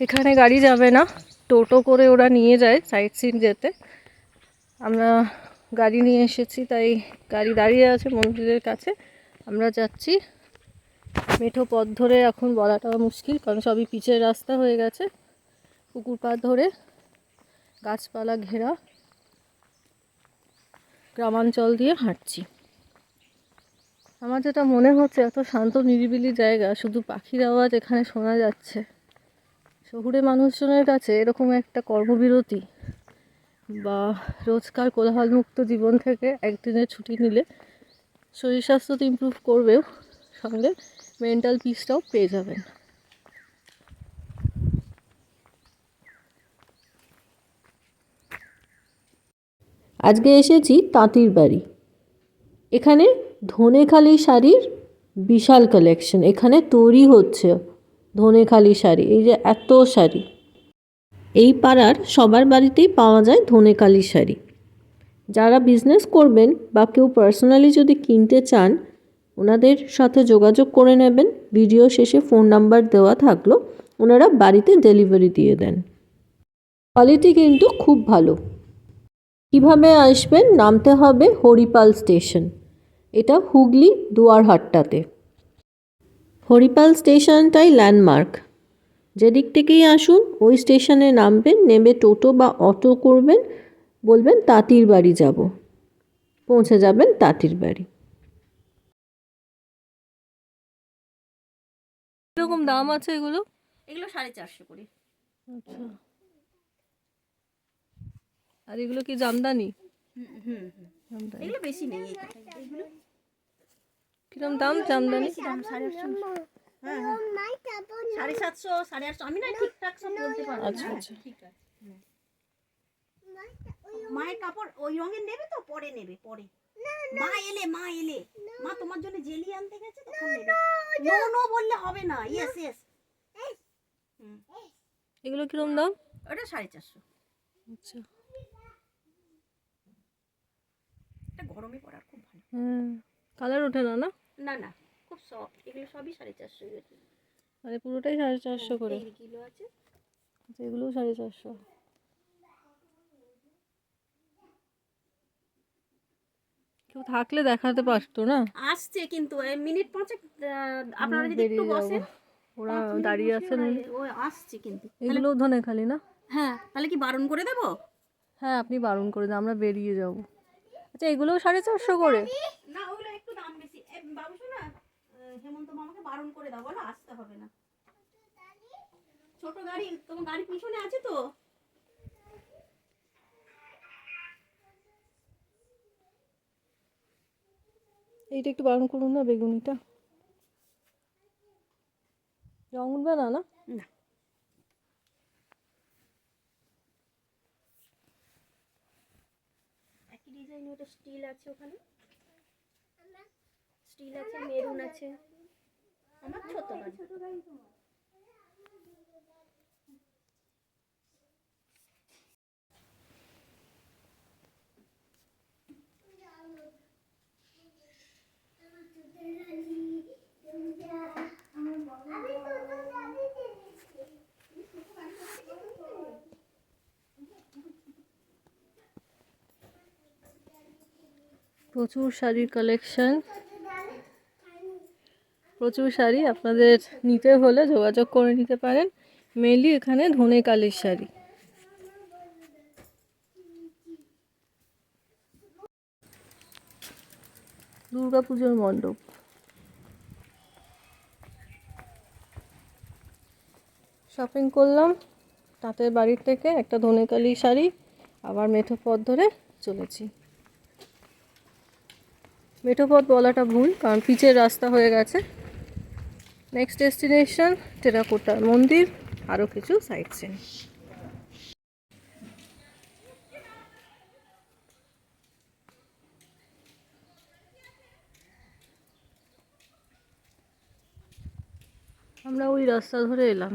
এখানে গাড়ি যাবে না। টোটো করে ওরা নিয়ে যায় সাইট সিন যেতে। আমরা গাড়ি নিয়ে এসেছি, তাই গাড়ি দাঁড়িয়ে আছে মন্দিরের কাছে। আমরা যাচ্ছি। মেঠো পথ ধরে এখন বলাটা মুশকিল, কারণ সবই পিচের রাস্তা হয়ে গেছে। পুকুর পাড় ধরে গাছপালা ঘেরা। গ্রামাঞ্চল দিয়ে হাঁটছি। আমার যেটা মনে হচ্ছে, এত শান্ত নিরিবিলি জায়গা, শুধু পাখির আওয়াজ এখানে শোনা যাচ্ছে। শহুরে মানুষজনের কাছে এরকম একটা কর্মবিরতি বা রোজকার কোলাহলমুক্ত জীবন থেকে একদিনের ছুটি নিলে শরীর স্বাস্থ্য তো ইমপ্রুভ করবেও, সঙ্গে মেন্টাল পিসটাও পেয়ে যাবেন। আজকে এসেছি তাঁতির বাড়ি। এখানে ধনেখালি শাড়ির বিশাল কালেকশন এখানে তৈরি হচ্ছে। ধনেখালি শাড়ি, এই যে এত শাড়ি। এই পাড়ার সবার বাড়িতেই পাওয়া যায় ধনেখালি শাড়ি। যারা বিজনেস করবেন বা কেউ পার্সোনালি যদি কিনতে চান, ওনাদের সাথে যোগাযোগ করে নেবেন। ভিডিও শেষে ফোন নাম্বার দেওয়া থাকল, ওনারা বাড়িতে ডেলিভারি দিয়ে দেন। কোয়ালিটি কিন্তু খুব ভালো। কীভাবে আসবেন নামতে হবে হরিপাল স্টেশন এটা হুগলি দুয়ারহাট্টাতে। হরিপাল স্টেশনটাই ল্যান্ডমার্ক যেদিক থেকেই আসুন ওই স্টেশনে নামবেন নেমে টোটো বা অটো করবেন বলবেন তাঁতির বাড়ি যাব। পৌঁছে যাবেন তাঁতির বাড়ি। কীরকম দাম আছে এগুলো? এগুলো সাড়ে চারশো করে। আচ্ছা। আর এগুলো কি জামদানি? হুম হুম হুম। এগুলো বেশি নেই। এগুলো কীরকম দাম জামদানি দাম? সাড়ে আটশো হ্যাঁ হ্যাঁ। সাড়ে সাতশো সাড়ে আটশো আমি না ঠিকঠাক সব বলতে পারব আচ্ছা, হ্যাঁ, আচ্ছা। ঠিক আছে মায়ের কাপড় ওই রঙের নেবে তো? পরে নেবে পরে। মা এলে মা এলে। মা তোমার জন্য জেলি আনতে গেছে তখন নেবে। নো নো বললে হবে না। ইয়েস ইয়েস এগুলো কীরকম দাম? ওটা সাড়ে চারশো। আচ্ছা। এটা গরমে পরার খুব ভালো। হ্যাঁ কালার ওঠে না না? না না খুব সফট এগুলো সবই সাড়ে চারশো মানে পুরোটাই সাড়ে চারশো করে। কিলো আছে। আচ্ছা এগুলোও সাড়ে চারশো। কেউ থাকলে দেখাতে পারতো না? আসছে কিন্তু মিনিট পাঁচেক আপনারা যদি একটু বসেন ওরা দাঁড়িয়ে বসে আছে না? ও আসছে কিন্তু। এগুলো ধনে খালি না? হ্যাঁ তাহলে কি বারণ করে দেবো? হ্যাঁ আপনি বারণ করে দিন আমরা বেরিয়ে যাব। আচ্ছা এগুলোও সাড়ে চারশো করে না ওগুলো একটু দাম বেশি এ, বাবু শোনা আহ, হেমন্ত মামাকে বারণ করে দাও বলো আসতে হবে না। ছোট গাড়ি তোমার গাড়ি পিছনে আছে তো? এইটা একটু বারণ করুন না বেগুনিটা। রং উঠবে না না? একই ডিজাইন ওটা স্টিল আছে ওখানে? স্টিল আছে মেরুন আছে। আমার ছোট গাড়ি প্রচুর শাড়ির কালেকশন প্রচুর শাড়ি আপনাদের নিতে হলে যোগাযোগ করে নিতে পারেন। মেনলি এখানে ধনে কালের শাড়ি। পুজোর মণ্ডপ। শপিং করলাম, তাঁতের বাড়ির থেকে একটা ধনেকালি শাড়ি আবার মেঠো পথ ধরে চলেছি। মেঠো পথ বলাটা ভুল, কারণ পিচের রাস্তা হয়ে গেছে। নেক্সট ডেস্টিনেশন টেরাকোটার মন্দির আরও কিছু সাইট সিন আমরা ওই রাস্তা ধরে এলাম।